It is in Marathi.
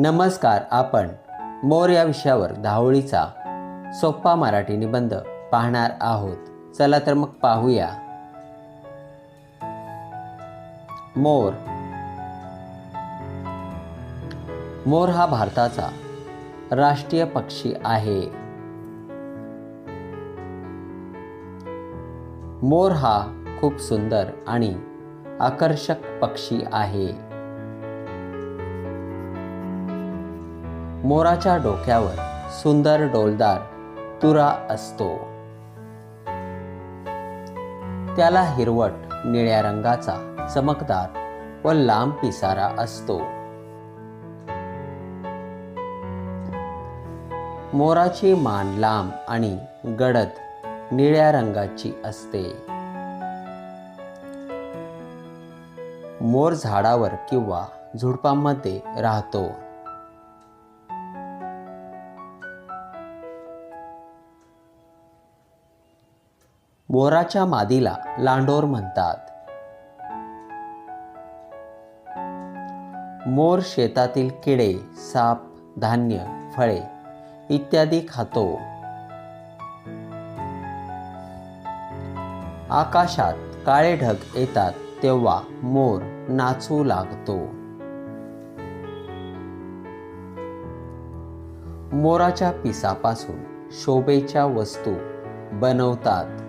नमस्कार आपण मोर या विषयावर धावळीचा सोप्पा मराठी निबंध पाहणार आहोत. चला तर मग पाहूया. मोर. मोर हा भारताचा राष्ट्रीय पक्षी आहे. मोर हा खूप सुंदर आणि आकर्षक पक्षी आहे. मोराच्या डोक्यावर सुंदर डोलदार तुरा असतो. त्याला हिरवट निळ्या रंगाचा चमकदार व लांब पिसारा असतो. मोराची मान लांब आणि गडद निळ्या रंगाची असते. मोर झाडावर किंवा झुडपांमध्ये राहतो. मोराच्या मादीला लांडोर म्हणतात. मोर शेतातील किडे साप धान्य फळे इत्यादी खातो. आकाशात काळे ढग येतात तेव्हा मोर नाचू लागतो. मोराच्या पिसापासून शोभेच्या वस्तू बनवतात.